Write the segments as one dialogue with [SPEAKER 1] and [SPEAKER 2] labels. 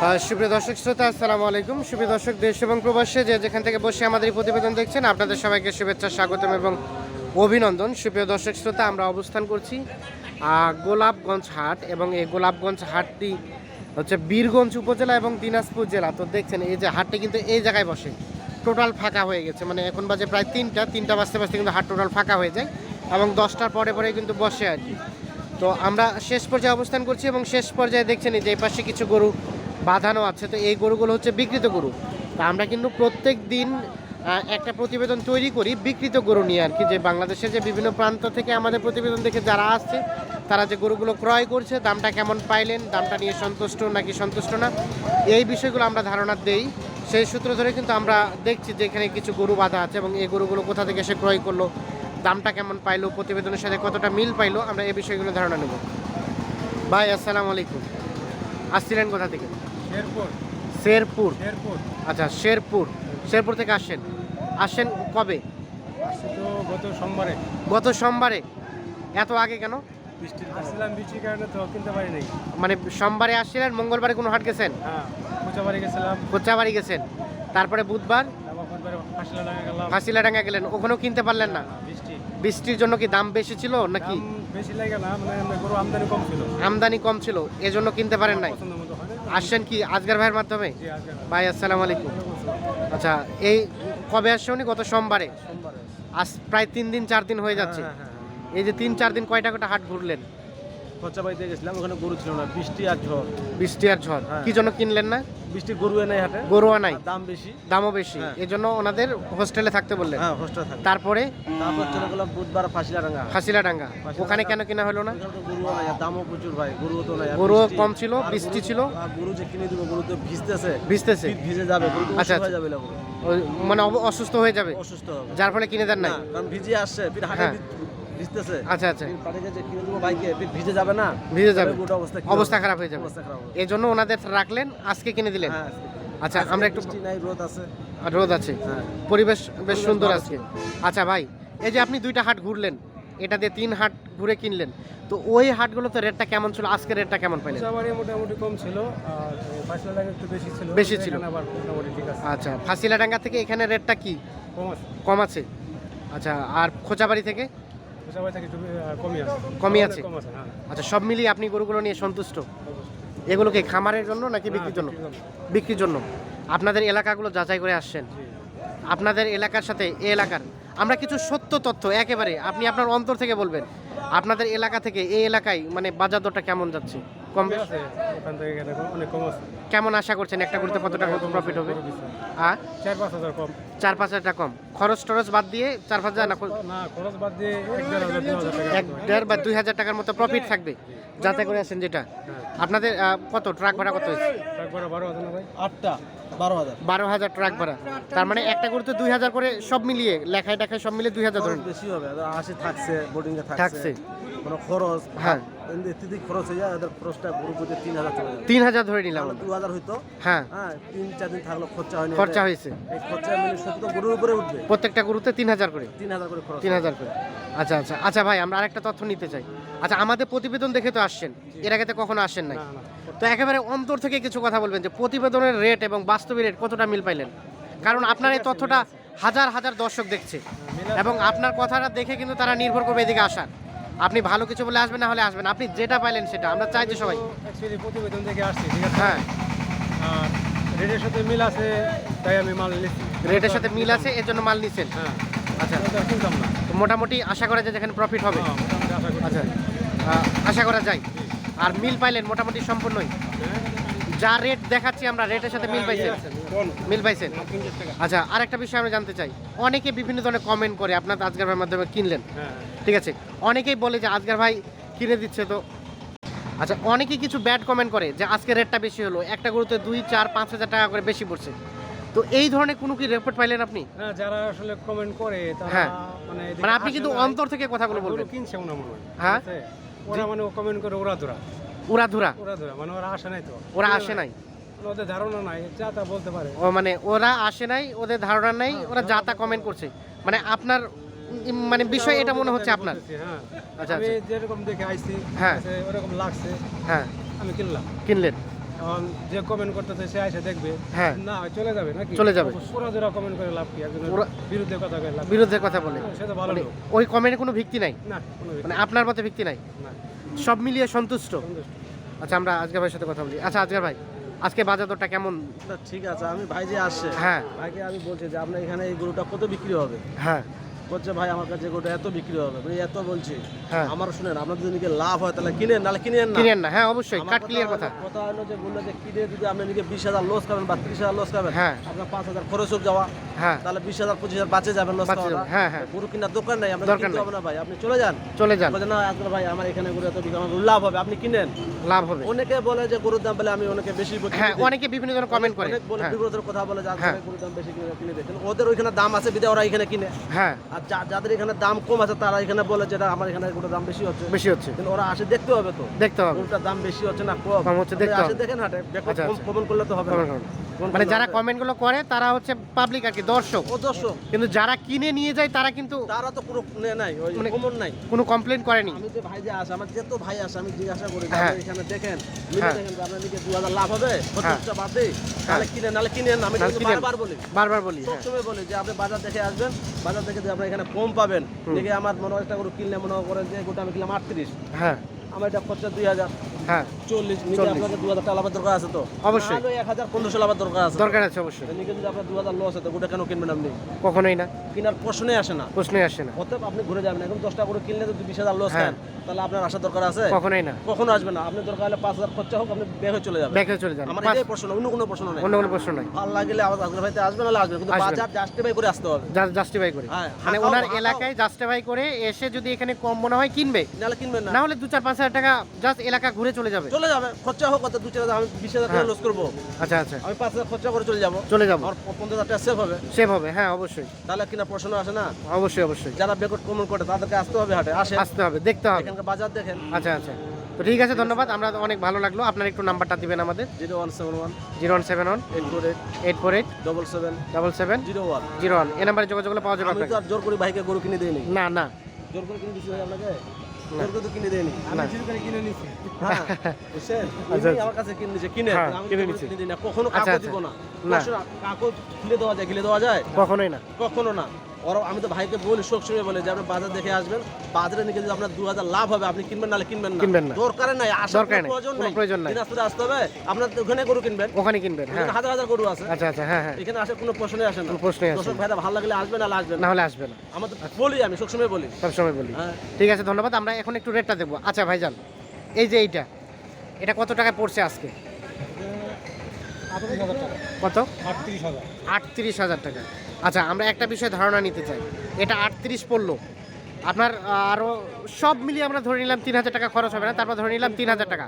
[SPEAKER 1] সুপ্রিয় দর্শক শ্রোতা, আসসালামু আলাইকুম। সুপ্রিয় দর্শক, দেশ এবং প্রবাসে যে যেখান থেকে বসে আমাদের এই প্রতিবেদন দেখছেন, আপনাদের সবাইকে শুভেচ্ছা, স্বাগতম এবং অভিনন্দন। সুপ্রিয় দর্শক শ্রোতা, আমরা অবস্থান করছি গোলাপগঞ্জ হাট এবং এই গোলাপগঞ্জ হাটটি হচ্ছে বীরগঞ্জ উপজেলা এবং দিনাজপুর জেলা। তো দেখছেন, এই যে হাটটি কিন্তু এই জায়গায় বসে, টোটাল ফাঁকা হয়ে গেছে। মানে এখন বাজে প্রায় তিনটা তিনটা বাজতে বাজতে কিন্তু হাট টোটাল ফাঁকা হয়ে যায় এবং দশটার পরে পরে কিন্তু বসে আর কি। তো আমরা শেষ পর্যায়ে অবস্থান করছি এবং শেষ পর্যায়ে দেখছেন এই যে এই পাশে কিছু গরু বাঁধানো আছে। তো এই গরুগুলো হচ্ছে বিকৃত গরু। তা আমরা কিন্তু প্রত্যেক দিন একটা প্রতিবেদন তৈরি করি বিকৃত গরু নিয়ে আর কি, যে বাংলাদেশের যে বিভিন্ন প্রান্ত থেকে আমাদের প্রতিবেদন দেখে যারা আসছে, তারা যে গরুগুলো ক্রয় করছে, দামটা কেমন পাইলেন, দামটা নিয়ে সন্তুষ্ট নাকি সন্তুষ্ট না, এই বিষয়গুলো আমরা ধারণা দেই। সেই সূত্র ধরে কিন্তু আমরা দেখছি যে এখানে কিছু গরু বাঁধা আছে এবং এই গরুগুলো কোথা থেকে এসে ক্রয় করল, দামটা কেমন পাইলো, প্রতিবেদনের সাথে কতটা মিল পাইলো, আমরা এই বিষয়গুলো ধারণা নেব। ভাই, আসসালামু আলাইকুম। আসছিলেন কোথা থেকে?
[SPEAKER 2] শেরপুর।
[SPEAKER 1] শেরপুর?
[SPEAKER 2] শেরপুর।
[SPEAKER 1] আচ্ছা শেরপুর। শেরপুর থেকে আসেন। আসেন কবে?
[SPEAKER 2] তো গত সোমবারে।
[SPEAKER 1] গত সোমবারে? এত আগে কেন?
[SPEAKER 2] বৃষ্টির আসছিলাম বৃষ্টির কারণে তো কিনতে পারি নাই।
[SPEAKER 1] মানে সোমবারে আসছিলেন মঙ্গলবারে কোনো হাট গেছেন?
[SPEAKER 2] হ্যাঁ কোচাবাড়ি গেছিলাম।
[SPEAKER 1] কোচাবাড়ি গেছেন। তারপরে বুধবার? ফাঁসিলাডাঙ্গা গেলেন। ওখানেও কিনতে পারলেন না? বৃষ্টির জন্য কি দাম বেশি ছিল নাকি?
[SPEAKER 2] বেশি লাগে না মানে আমদানি কম ছিল।
[SPEAKER 1] আমদানি কম ছিল এজন্য কিনতে পারেন নাই। আসছেন কি আজগার ভাইয়ের মাধ্যমে। ভাই। আসসালামু আলাইকুম। আচ্ছা এই কবে আসছে উনি? গত সোমবারে।
[SPEAKER 2] সোমবারে
[SPEAKER 1] আজ প্রায় তিন দিন চার দিন হয়ে যাচ্ছে।
[SPEAKER 2] হ্যাঁ, হ্যাঁ, হ্যাঁ।
[SPEAKER 1] এই যে তিন চার দিন কয়টা কটা হাট ঘুরলেন?
[SPEAKER 2] কোচাবাড়িতে গেছিলাম ওখানে গরু ছিল না বৃষ্টি আর ঝড়।
[SPEAKER 1] বৃষ্টি আর ঝড়।
[SPEAKER 2] হ্যাঁ।
[SPEAKER 1] কি জন্য কিনলেন না?
[SPEAKER 2] বৃষ্টি গরু এনে হাটে
[SPEAKER 1] গরুয়া নাই
[SPEAKER 2] আর দাম বেশি।
[SPEAKER 1] দামও বেশি।
[SPEAKER 2] হ্যাঁ।
[SPEAKER 1] এই জন্য ওনাদের হোস্টেলে থাকতে বললেন।
[SPEAKER 2] হ্যাঁ হোস্টেল থাকে
[SPEAKER 1] তারপরে?
[SPEAKER 2] তারপর চলে গেলাম বুধবার ফাঁসিলা ডাঙ্গা
[SPEAKER 1] ফাঁসিলাডাঙ্গা।
[SPEAKER 2] ফাঁসিলাডাঙ্গা।
[SPEAKER 1] ওখানে কেন কেনা হলো না?
[SPEAKER 2] তো গরুও নাই আর দামও প্রচুর ভাই গরুও তো নাই আর
[SPEAKER 1] গরুও
[SPEAKER 2] বৃষ্টি।
[SPEAKER 1] কম ছিল,
[SPEAKER 2] আর
[SPEAKER 1] বৃষ্টি ছিল।
[SPEAKER 2] আর গরু যে কিনে দিব গরু তো ভিজতেছে।
[SPEAKER 1] ভিজতেছে।
[SPEAKER 2] ভিজে যাবে গরু তো
[SPEAKER 1] আচ্ছা,
[SPEAKER 2] অসুস্থ হয়ে
[SPEAKER 1] আচ্ছা।
[SPEAKER 2] যাবে
[SPEAKER 1] ওই মানে অব- অসুস্থ হয়ে যাবে।
[SPEAKER 2] অসুস্থ হবে।
[SPEAKER 1] যার ফলে কিনে দেন নাই।
[SPEAKER 2] না, কারণ ভিজে আসছে হাটে
[SPEAKER 1] হ্যাঁ।
[SPEAKER 2] ভিজতেছে।
[SPEAKER 1] আচ্ছা আচ্ছা।
[SPEAKER 2] যে কিনে দেবো বাইকে ভিজে যাবে না?
[SPEAKER 1] ভিজে যাবে।
[SPEAKER 2] অবস্থা
[SPEAKER 1] অবস্থা খারাপ হয়ে যাবে।
[SPEAKER 2] অবস্থা খারাপ।
[SPEAKER 1] এই জন্য ওনাদের রাখলেন আজকে কিনে দিলেন।
[SPEAKER 2] হ্যাঁ
[SPEAKER 1] আচ্ছা আমরা একটু
[SPEAKER 2] নাই রোদ আছে।
[SPEAKER 1] আর রোদ আছে।
[SPEAKER 2] হ্যাঁ।
[SPEAKER 1] পরিবেশ বেশ সুন্দর আজকে। আচ্ছা ভাই এই যে আপনি দুইটা হাট ঘুরলেন এটা দিয়ে তিন হাট ঘুরে কিনলেন তো ওই হাটগুলোতে রেটটা কেমন ছিল? আজকে রেটটা কেমন পাইলেন?
[SPEAKER 2] কোচাবাড়ি মোটামুটি কম ছিল আর ফাঁসিলা ডাঙ্গা একটু বেশি ছিল।
[SPEAKER 1] বেশি ছিল।
[SPEAKER 2] মোটামুটি ঠিক আছে।
[SPEAKER 1] আচ্ছা ফাঁসিলাডাঙ্গা থেকে এখানে রেটটা কি?
[SPEAKER 2] কম আছে।
[SPEAKER 1] কম আছে। আচ্ছা আর খোঁচাবাড়ি থেকে?
[SPEAKER 2] কমই আছে। হ্যাঁ।
[SPEAKER 1] আচ্ছা সব মিলিয়ে আপনি গরুগুলো নিয়ে সন্তুষ্ট? এগুলো কি খামারের জন্য নাকি বিক্রির জন্য? বিক্রির জন্য। আপনাদের এলাকাগুলো যাচাই করে আসছেন। আপনাদের এলাকার সাথে এ এলাকার। আমরা কিছু সত্য তথ্য একেবারে। আপনি আপনার অন্তর থেকে বলবেন আপনাদের এলাকা থেকে এই এলাকায় মানে বাজার দরটা কেমন যাচ্ছে? কম কেমন আশা করছেন? একটা করতে কত টাকা প্রফিট হবে?
[SPEAKER 2] চার পাঁচ হাজার কম।
[SPEAKER 1] চার পাঁচ হাজার টাকা কম। খরচ টরচ বাদ দিয়ে চার পাঁচ হাজার না
[SPEAKER 2] না খরচ বাদ দিয়ে এক দেড়
[SPEAKER 1] বা দুই হাজার টাকার মতো প্রফিট থাকবে যাতে করে আছেন যেটা। আপনাদের কত ট্রাক ভাড়া কত হয়েছে?
[SPEAKER 2] বারো হাজার ভাই? আটটা বারো হাজার।
[SPEAKER 1] বারো হাজার ট্রাক ভাড়া। তার মানে একটা করতে দুই হাজার করে সব মিলিয়ে লেখায় টাকায় সব মিলিয়ে দুই হাজার ধরেন।
[SPEAKER 2] বেশি হবে আশি থাকছে বোর্ডিং
[SPEAKER 1] থাকছে।
[SPEAKER 2] মানে খরচ
[SPEAKER 1] হ্যাঁ।
[SPEAKER 2] এমনি খরচ হয়ে যায় এদের খরচটা গরু প্রতি তিন হাজার চলে যাবে
[SPEAKER 1] তিন হাজার ধরে নিলাম।
[SPEAKER 2] দু হাজার হইতো।
[SPEAKER 1] হ্যাঁ।
[SPEAKER 2] হ্যাঁ তিন চার দিন থাকল খরচা হয়নি
[SPEAKER 1] খরচা হয়েছে।
[SPEAKER 2] এই খরচা মিলে সত্যি তো গরুর উপরে উঠবে।
[SPEAKER 1] প্রত্যেকটা গরুতে তিন হাজার করে।
[SPEAKER 2] তিন হাজার করে খরচ
[SPEAKER 1] তিন হাজার করে। আচ্ছা আচ্ছা আচ্ছা ভাই আমরা আরেকটা তথ্য নিতে চাই। আচ্ছা আমাদের প্রতিবেদন দেখে তো আসছেন। এর আগে তো কখনো আসেন নাই। তো একেবারে অন্তর থেকে কিছু কথা বলবেন যে প্রতিবেদনের রেট এবং বাস্তবিক রেট কতটা মিল পাইলেন? কারণ আপনার এই তথ্যটা হাজার হাজার দর্শক দেখছে। এবং আপনার কথাটা দেখে কিন্তু তারা নির্ভর করবে এদিকে আসার। আপনি ভালো কিছু বলে আসবেন না হলে আসবেন। আপনি যেটা পাইলেন সেটা। আমরা চাইছি সবাই।
[SPEAKER 2] অ্যাকচুয়ালি প্রতিবেদন থেকে আসছি ঠিক আছে?
[SPEAKER 1] হ্যাঁ।
[SPEAKER 2] রেটের সাথে মিল আছে তাই আমি মাল নিচ্ছি
[SPEAKER 1] রেটের সাথে মিল আছে এর জন্য মাল নিচ্ছেন
[SPEAKER 2] হ্যাঁ।
[SPEAKER 1] আচ্ছা।
[SPEAKER 2] ওটা কিনতাম না
[SPEAKER 1] তো মোটামুটি আশা করা যায় যেখানে প্রফিট হবে।
[SPEAKER 2] হ্যাঁ, মোটামুটি আশা করি।
[SPEAKER 1] আচ্ছা। আশা করা যায়। আর মিল পাইলেন মোটামুটি সম্পূর্ণই? যা রেট দেখাচ্ছি আমরা রেটের সাথে মিল পাইছেন? মিল পাইছেন? আচ্ছা আর একটা বিষয় আমরা জানতে চাই। অনেকে বিভিন্ন ধরনের কমেন্ট করে আপনার আজকের ভাইয়ের মাধ্যমে কিনলেন।
[SPEAKER 2] হ্যাঁ
[SPEAKER 1] ঠিক আছে? অনেকেই বলে যে আজকের ভাই কিনে দিচ্ছে তো। আচ্ছা অনেকেই কিছু ব্যাড কমেন্ট করে যে আজকে রেটটা বেশি হলো একটা গরুতে দুই চার পাঁচ হাজার টাকা করে বেশি পড়ছে। তো এই ধরনের কোনো কি রেপোর্ট পাইলেন আপনি?
[SPEAKER 2] না যারা আসলে কমেন্ট করে তারা
[SPEAKER 1] হ্যাঁ।
[SPEAKER 2] মানে
[SPEAKER 1] মানে আপনি কিন্তু অন্তর থেকে কথাগুলো বলবেন।
[SPEAKER 2] কিনছে না মনে হয়।
[SPEAKER 1] হ্যাঁ?
[SPEAKER 2] ওরা মানে কমেন্ট করে ওরা ধরা।
[SPEAKER 1] ওরা ধুরা?
[SPEAKER 2] ওরা মানে ওরা আসে নাই তো।
[SPEAKER 1] ওরা আসে নাই?
[SPEAKER 2] মানে ওদের ধারণা নাই যা তা বলতে পারে।
[SPEAKER 1] ও মানে ওরা আসে নাই ওদের ধারণা নাই ওরা যা তা কমেন্ট করছে। মানে আপনার মানে বিষয় এটা মনে হচ্ছে আপনার?
[SPEAKER 2] হ্যাঁ।
[SPEAKER 1] আচ্ছা,
[SPEAKER 2] আমি যেরকম দেখে আইছি
[SPEAKER 1] হ্যাঁ।
[SPEAKER 2] ওরকম লাগছে
[SPEAKER 1] হ্যাঁ।
[SPEAKER 2] আমি কিনলাম।
[SPEAKER 1] কিনলেন?
[SPEAKER 2] এখন যে কমেন্ট করতেছে সে এসে দেখবে।
[SPEAKER 1] হ্যাঁ।
[SPEAKER 2] না চলে যাবে নাকি?
[SPEAKER 1] চলে যাবে।
[SPEAKER 2] পুরো যারা কমেন্ট করে লাভ কি? একজনের
[SPEAKER 1] ওরা-
[SPEAKER 2] বিরুদ্ধে কথা কয়ে লাভ
[SPEAKER 1] বিরুদ্ধে কথা বলে।
[SPEAKER 2] সে তো ভালো
[SPEAKER 1] মানে ওই কমেন্টে কোনো ভিত্তি নাই?
[SPEAKER 2] না
[SPEAKER 1] মানে আপনার মতে ভিত্তি নাই?
[SPEAKER 2] না।
[SPEAKER 1] সব মিলিয়ে সন্তুষ্ট?
[SPEAKER 2] সন্তুষ্ট।
[SPEAKER 1] আচ্ছা আমরা আজকের ভাইয়ের সাথে কথা বলি। আচ্ছা আজকের ভাই আজকে বাজার দরটা কেমন
[SPEAKER 3] ঠিক আছে আমি ভাই যে আসছে
[SPEAKER 1] হ্যাঁ।
[SPEAKER 3] ভাইকে আমি বলছি যে আপনার এখানে এই গরুটা কত বিক্রি হবে?
[SPEAKER 1] হ্যাঁ।
[SPEAKER 3] বলছে ভাই আমার কাছে গরুটা এত বিক্রি হবে। এত বলছি
[SPEAKER 1] হ্যাঁ।
[SPEAKER 3] আমার শুনেন আপনাদের যদি লাভ হয় তাহলে কিনেন নাহলে কিনেন না।
[SPEAKER 1] কিনেন না হ্যাঁ অবশ্যই কাট ক্লিয়ার কথা
[SPEAKER 3] কথা। হলো যে বলল যে কিনে যদি আপনি নিজে বিশ হাজার লস খাবেন বা ত্রিশ হাজার লস খাবেন
[SPEAKER 1] হ্যাঁ।
[SPEAKER 3] আপনার পাঁচ হাজার খরচ হোক যাওয়া।
[SPEAKER 1] হ্যাঁ।
[SPEAKER 3] তাহলে বিশ হাজার পঁচিশ হাজার বাঁচে যাবেন লস খাওয়া
[SPEAKER 1] হ্যাঁ, হ্যাঁ।
[SPEAKER 3] গরু কিনার দোকান নাই আপনার কিনতে হবে না ভাই। আপনি চলে যান।
[SPEAKER 1] চলে যান।
[SPEAKER 3] বলছে না আসলে ভাই আমার এখানে গরু এত বিক্রি লাভ হবে আপনি কিনেন।
[SPEAKER 1] লাভ হবে।
[SPEAKER 3] অনেকে বলে যে গরুর দাম বলে আমি অনেকে বেশি
[SPEAKER 1] হ্যাঁ অনেকে বিভিন্ন ধরনের কমেন্ট করে।
[SPEAKER 3] অনেক বলে
[SPEAKER 1] হ্যাঁ।
[SPEAKER 3] বিরোধের কথা বলে যে
[SPEAKER 1] হ্যাঁ।
[SPEAKER 3] গরুর দাম বেশি কিনে দেখেন ওদের ওইখানে দাম আছে বিদে ওরা এখানে কিনে।
[SPEAKER 1] হ্যাঁ।
[SPEAKER 3] আর যাদের এখানে দাম কম আছে তারা এখানে বলে যে আমার এখানে গরুর দাম বেশি হচ্ছে।
[SPEAKER 1] বেশি হচ্ছে।
[SPEAKER 3] কিন্তু ওরা আসে দেখতে হবে তো।
[SPEAKER 1] দেখতে হবে।
[SPEAKER 3] গরুটার দাম বেশি হচ্ছে না কম?
[SPEAKER 1] হচ্ছে দেখতে
[SPEAKER 3] আসে
[SPEAKER 1] হবে।
[SPEAKER 3] দেখেন হাটে।
[SPEAKER 1] আচ্ছা, আচ্ছা।
[SPEAKER 3] কমন করলে তো হবে না।
[SPEAKER 1] মানে যারা
[SPEAKER 3] হবে।
[SPEAKER 1] কমেন্টগুলো করে তারা হচ্ছে পাবলিক আর কি দর্শক।
[SPEAKER 3] ও দর্শক।
[SPEAKER 1] কিন্তু যারা কিনে নিয়ে যায় তারা কিন্তু
[SPEAKER 3] তারা তো কোনো নে নাই ওই
[SPEAKER 1] মানে-
[SPEAKER 3] কমন নাই।
[SPEAKER 1] কোনো কমপ্লেন করেনি।
[SPEAKER 3] আমি যে ভাই যে আসে আমার যেত ভাই আসে আমি জিজ্ঞাসা করি যে
[SPEAKER 1] হ্যাঁ।
[SPEAKER 3] এখানে দেখেন মিলে
[SPEAKER 1] হ্যাঁ।
[SPEAKER 3] দেখেন যে আপনার দু হাজার লাভ হবে
[SPEAKER 1] হ্যাঁ।
[SPEAKER 3] খরচা বাদ দিই তাহলে কিনেন নাহলে কিনেন না। আমি কিন্তু বারবার বলি।
[SPEAKER 1] বারবার বলি
[SPEAKER 3] সবসময় বলি যে আপনি বাজার দেখে আসবেন বাজার দেখে যে আপনি এখানে কম পাবেন দেখে আমার মনে হয় একটা গরু কিনলে মনে করেন যে গোটা আমি কিনলাম আটত্রিশ।
[SPEAKER 1] হ্যাঁ।
[SPEAKER 3] আমার এটা খরচা দুই হাজার।
[SPEAKER 1] হ্যাঁ।
[SPEAKER 3] চল্লিশ নিজে আপনাকে দু হাজার টাকা দরকার আছে তো।
[SPEAKER 1] অবশ্যই।
[SPEAKER 3] এক হাজার পনেরোশো লাভের দরকার আছে
[SPEAKER 1] দরকার আছে অবশ্যই।
[SPEAKER 3] তো যদি আপনার দু হাজার লস আছে গোটা কেন কিনবেন আপনি?
[SPEAKER 1] কখনোই না।
[SPEAKER 3] কেনার প্রশ্নই আসে না।
[SPEAKER 1] প্রশ্নই আসে না।
[SPEAKER 3] অতএব আপনি ঘুরে যাবেন। এখন দশটা করে কিনলে যদি বিশ হাজার লস। খান তাহলে আপনার আসার দরকার আছে?
[SPEAKER 1] কখনোই না।
[SPEAKER 3] কখনো আসবে না। আপনি দরকার হলে পাঁচ হাজার খরচা হোক আপনি বের চলে যাবেন।
[SPEAKER 1] ব্যাকে চলে যান
[SPEAKER 3] আমার এটাই প্রশ্ন অন্য কোনো প্রশ্ন নেই।
[SPEAKER 1] অন্য কোনো প্রশ্ন নাই।
[SPEAKER 3] ভালো লাগলে আবার আগ্রহ ভাইতে আসবে নাহলে আসবে কিন্তু বাজার জাস্টিফাই করে আসতে হবে।
[SPEAKER 1] জাস্টিফাই করে। মানে ওনার এলাকায় জাস্টিফাই করে এসে যদি এখানে কম মনে হয় কিনবে।
[SPEAKER 3] নাহলে কিনবেন না।
[SPEAKER 1] না হলে দু চার পাঁচ হাজার টাকা জাস্ট এলাকা ঘুরে চলে যাবে?
[SPEAKER 3] চলে যাবে খরচা হোক কত দু চার আমি বিশ হাজার টাকা
[SPEAKER 1] হ্যাঁ।
[SPEAKER 3] লস করব।
[SPEAKER 1] আচ্ছা আচ্ছা।
[SPEAKER 3] আমি পাঁচ হাজার খরচা করে চলে যাব।
[SPEAKER 1] চলে যাব।
[SPEAKER 3] আমার পনেরো হাজার টাকা সেভ হবে।
[SPEAKER 1] সেভ হবে হ্যাঁ অবশ্যই।
[SPEAKER 3] তাহলে কিনা প্রশ্ন আসে না?
[SPEAKER 1] অবশ্যই অবশ্যই।
[SPEAKER 3] যারা বেকট কমন করে তাদেরকে আসতে হবে হাটে। আসে
[SPEAKER 1] আসতে হবে দেখতে হবে।
[SPEAKER 3] এখানকার বাজার দেখেন।
[SPEAKER 1] আচ্ছা আচ্ছা। তো ঠিক আছে ধন্যবাদ। আমরা অনেক ভালো লাগল। আপনার একটু নাম্বারটা দিবেন আমাদের।
[SPEAKER 3] Zero one seven one.
[SPEAKER 1] Zero one seven one.
[SPEAKER 3] Eight four eight
[SPEAKER 1] eight four eight
[SPEAKER 3] double seven
[SPEAKER 1] double seven
[SPEAKER 3] zero one.
[SPEAKER 1] Zero one. এই নাম্বারে যোগাযোগ করলে পাওয়া যাবে
[SPEAKER 3] আমি তো আর জোর করে ভাইকে গরু কিনে দিইনি।
[SPEAKER 1] না না।
[SPEAKER 3] জোর করে কিনে দিচ্ছি ভাই আপনাকে? কিনে দেয়নি।
[SPEAKER 2] করে কিনে নিছি।
[SPEAKER 3] হ্যাঁ বুঝছেন?
[SPEAKER 1] আচ্ছা,
[SPEAKER 3] আমার কাছে কিনে নিছে। কিনে
[SPEAKER 1] হ্যাঁ,
[SPEAKER 3] আমি
[SPEAKER 1] কিনে
[SPEAKER 3] তো কিনে দিই না। কখনো
[SPEAKER 1] আচ্ছা, আচ্ছা।
[SPEAKER 3] দিব না।
[SPEAKER 1] না।
[SPEAKER 3] কখনো কাকো দেওয়া যায় গিলে দেওয়া যায়?
[SPEAKER 1] কখনোই না।
[SPEAKER 3] কখনো না। ওরা আমি তো ভাইকে বলি সবসময় বলে যে আপনি বাজার দেখে আসবেন বাজারে নিয়ে যদি আপনার দু হাজার লাভ হবে আপনি কিনবেন নাহলে কিনবেন না।
[SPEAKER 1] কিনবেন না।
[SPEAKER 3] দরকার নাই আসার
[SPEAKER 1] দরকার
[SPEAKER 3] কোনো
[SPEAKER 1] নাই,
[SPEAKER 3] প্রয়োজন নাই।
[SPEAKER 1] প্রয়োজন নাই।
[SPEAKER 3] দিনাজপুরে আসতে হবে আপনার ওখানে গরু কিনবেন।
[SPEAKER 1] ওখানে কিনবেন হ্যাঁ।
[SPEAKER 3] হাজার হাজার গরু আছে।
[SPEAKER 1] আচ্ছা আচ্ছা হ্যাঁ হ্যাঁ।
[SPEAKER 3] এখানে আসার কোনো প্রশ্নই আসে না।
[SPEAKER 1] প্রশ্নই আসে
[SPEAKER 3] দর্শক ভাইরা ভালো লাগলে আসবে না আসবে
[SPEAKER 1] না।
[SPEAKER 3] না
[SPEAKER 1] হলে আসবে না।
[SPEAKER 3] আমাদের বলি আমি সবসময় বলি।
[SPEAKER 1] সবসময় বলি।
[SPEAKER 3] হ্যাঁ।
[SPEAKER 1] ঠিক আছে ধন্যবাদ। আমরা এখন একটু রেটটা দেখব। আচ্ছা ভাইজান এই যে এইটা এটা কত টাকা পড়ছে আজকে? কত?
[SPEAKER 2] আটত্রিশ হাজার।
[SPEAKER 1] আটত্রিশ হাজার টাকা। আচ্ছা আমরা একটা বিষয়ে ধারণা নিতে চাই। এটা আটত্রিশ পড়ল। আপনার আরও সব মিলিয়ে আমরা ধরে নিলাম তিন হাজার টাকা খরচ হবে না তারপর ধরে নিলাম তিন হাজার টাকা।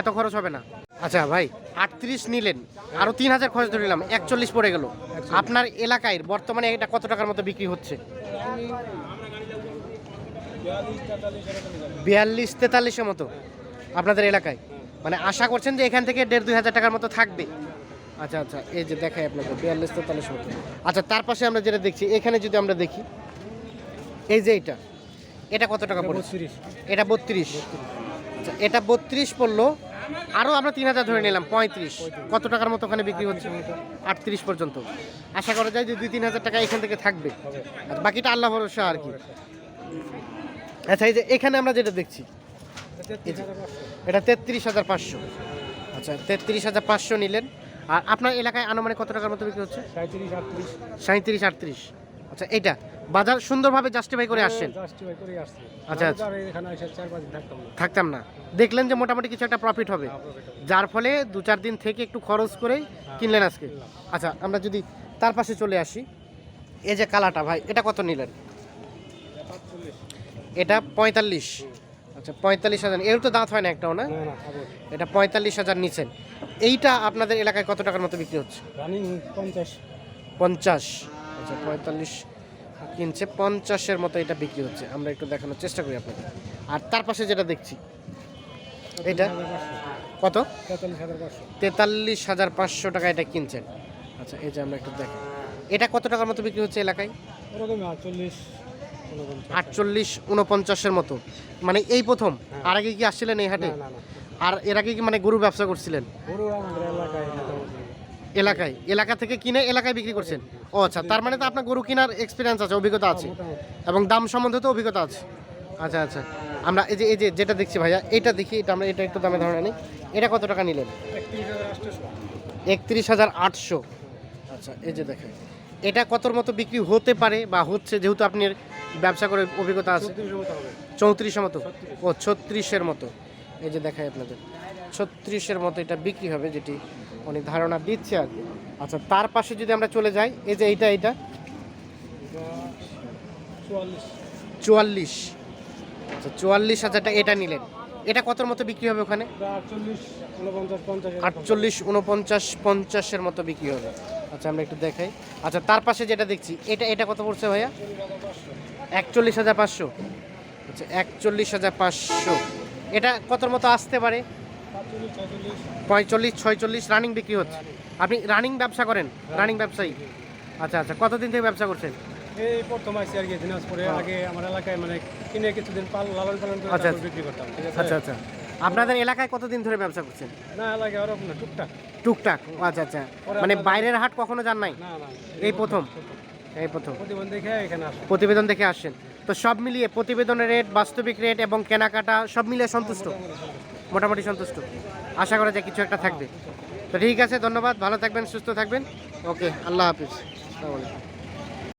[SPEAKER 1] এত খরচ হবে না। আচ্ছা ভাই আটত্রিশ নিলেন আরও তিন হাজার খরচ ধরে নিলাম একচল্লিশ পড়ে গেল। আপনার এলাকায় বর্তমানে এটা কত টাকার মতো বিক্রি হচ্ছে? বিয়াল্লিশ তেতাল্লিশের মতো আপনাদের এলাকায়। মানে আশা করছেন যে এখান থেকে দেড় দুই হাজার টাকার মতো থাকবে। আচ্ছা আচ্ছা এই যে দেখাই আপনাকে বিয়াল্লিশ তেতাল্লিশ মতো আচ্ছা তার পাশে আমরা যেটা দেখছি এখানে যদি আমরা দেখি এই যে এটা এটা কত টাকা
[SPEAKER 2] বত্রিশ।
[SPEAKER 1] এটা বত্রিশ। আচ্ছা এটা বত্রিশ পড়ল আরও আমরা তিন হাজার ধরে নিলাম পঁয়ত্রিশ। কত টাকার মতো ওখানে বিক্রি হচ্ছে? আটত্রিশ পর্যন্ত। আশা করা যায় যে দুই তিন হাজার টাকা এখান থেকে থাকবে। আর বাকিটা আল্লাহ ভরসা আর কি। আচ্ছা এই যে এখানে আমরা যেটা দেখছি এটা তেত্রিশ হাজার পাঁচশো। আচ্ছা তেত্রিশ হাজার পাঁচশো নিলেন। আর আপনার এলাকায় আনুমানিক কত টাকার মতো বিক্রি হচ্ছে?
[SPEAKER 2] সাঁত্রিশ আটত্রিশ।
[SPEAKER 1] সাঁত্রিশ আটত্রিশ। আচ্ছা এটা বাজার সুন্দরভাবে জাস্টিফাই করে আসছেন?
[SPEAKER 2] আসছে।
[SPEAKER 1] আচ্ছা, আচ্ছা।
[SPEAKER 2] থাকতাম না।
[SPEAKER 1] দেখলেন যে মোটামুটি কিছু একটা প্রফিট হবে। যার ফলে দু চার দিন থেকে একটু খরচ করেই কিনলেন আজকে। আচ্ছা আমরা যদি তার পাশে চলে আসি। এই যে কালাটা ভাই এটা কত নিলেন? এটা পঁয়তাল্লিশ। আচ্ছা পঁয়তাল্লিশ হাজার। এর তো দাঁত হয় না একটাও না? এটা পঁয়তাল্লিশ হাজার নিচ্ছেন। এইটা আপনাদের এলাকায় কত টাকার মতো বিক্রি হচ্ছে?
[SPEAKER 2] রানিং পঞ্চাশ।
[SPEAKER 1] পঞ্চাশ। আচ্ছা পঁয়তাল্লিশ কিনছে পঞ্চাশের মতো এটা বিক্রি হচ্ছে। আমরা একটু দেখানোর চেষ্টা করি আপনাকে আর তার পাশে যেটা দেখছি এটা কত?
[SPEAKER 2] তেতাল্লিশ হাজার পাঁচশো
[SPEAKER 1] টাকা এটা কিনছেন আচ্ছা এই যে আমরা একটু দেখি। এটা কত টাকার মতো বিক্রি হচ্ছে এলাকায়?
[SPEAKER 2] আটচল্লিশ
[SPEAKER 1] আটচল্লিশ উনপঞ্চাশের মতো। মানে এই প্রথম? আর আগে কি আসছিলেন এই হাটে? আর এর আগে কি মানে গরু ব্যবসা করছিলেন?
[SPEAKER 2] গরু আমাদের এলাকায়
[SPEAKER 1] এলাকায়? এলাকা থেকে কিনে এলাকায় বিক্রি করছেন? ও আচ্ছা তার মানে তো আপনার গরু কেনার এক্সপিরিয়েন্স আছে অভিজ্ঞতা আছে। এবং দাম সম্বন্ধে তো অভিজ্ঞতা আছে। আচ্ছা আচ্ছা। আমরা এই যে এই যে যেটা দেখছি ভাইয়া এটা দেখি এটা আমরা এটা একটু দামে ধারণা নিই এটা কত টাকা নিলেন?
[SPEAKER 2] একত্রিশ হাজার
[SPEAKER 1] আটশো। আচ্ছা এই যে দেখেন। এটা কতর মতো বিক্রি হতে পারে বা হচ্ছে যেহেতু আপনার ব্যবসা করে অভিজ্ঞতা আছে? চৌত্রিশের মতো। ও ছত্রিশের মতো। এই যে দেখাই আপনাদের। ছত্রিশের মতো এটা বিক্রি হবে যেটি উনি ধারণা দিচ্ছে আর আচ্ছা তার পাশে যদি আমরা চলে যাই এই যে এইটা এইটা।
[SPEAKER 2] চুয়াল্লিশ।
[SPEAKER 1] আচ্ছা চুয়াল্লিশ হাজারটা এটা নিলেন। এটা কতর মতো বিক্রি হবে ওখানে।
[SPEAKER 2] আটচল্লিশ উনপঞ্চাশ
[SPEAKER 1] পঞ্চাশের মতো বিক্রি হবে। আচ্ছা আমরা একটু দেখাই। আচ্ছা তার পাশে যেটা দেখছি এটা এটা কত পড়ছে ভাইয়া? একচল্লিশ হাজার পাঁচশো। আচ্ছা একচল্লিশ হাজার পাঁচশো। এটা কতর মতো আসতে পারে? পঁয়তাল্লিশ ছয়চল্লিশ রানিং বিক্রি হচ্ছে। আপনি রানিং ব্যবসা করেন? রানিং ব্যবসায়ী? আচ্ছা আচ্ছা। কতদিন থেকে ব্যবসা করছেন?
[SPEAKER 2] এই প্রথম আইসি আর কি দিনাজপুরে। আগে আমার এলাকায় মানে কিনে কিছুদিন লালন পালন করে
[SPEAKER 1] আচ্ছা,
[SPEAKER 2] বিক্রি করতাম ঠিক আছে?
[SPEAKER 1] আচ্ছা আচ্ছা। আপনাদের এলাকায় কতদিন ধরে ব্যবসা করছেন?
[SPEAKER 2] না এলাকায় ওরকম না টুকটাক।
[SPEAKER 1] টুকটাক আচ্ছা আচ্ছা। মানে বাইরের হাট কখনো যান নাই? এই প্রথম। এই প্রথম।
[SPEAKER 2] দেখে এখানে
[SPEAKER 1] প্রতিবেদন দেখে আসেন। তো সব মিলিয়ে প্রতিবেদনের রেট বাস্তবিক রেট এবং কেনাকাটা সব মিলিয়ে সন্তুষ্ট? মোটামুটি সন্তুষ্ট? আশা করা যায় কিছু একটা থাকবে। তো ঠিক আছে ধন্যবাদ। ভালো থাকবেন সুস্থ থাকবেন। ওকে আল্লাহ হাফিজ। আসসালামু আলাইকুম।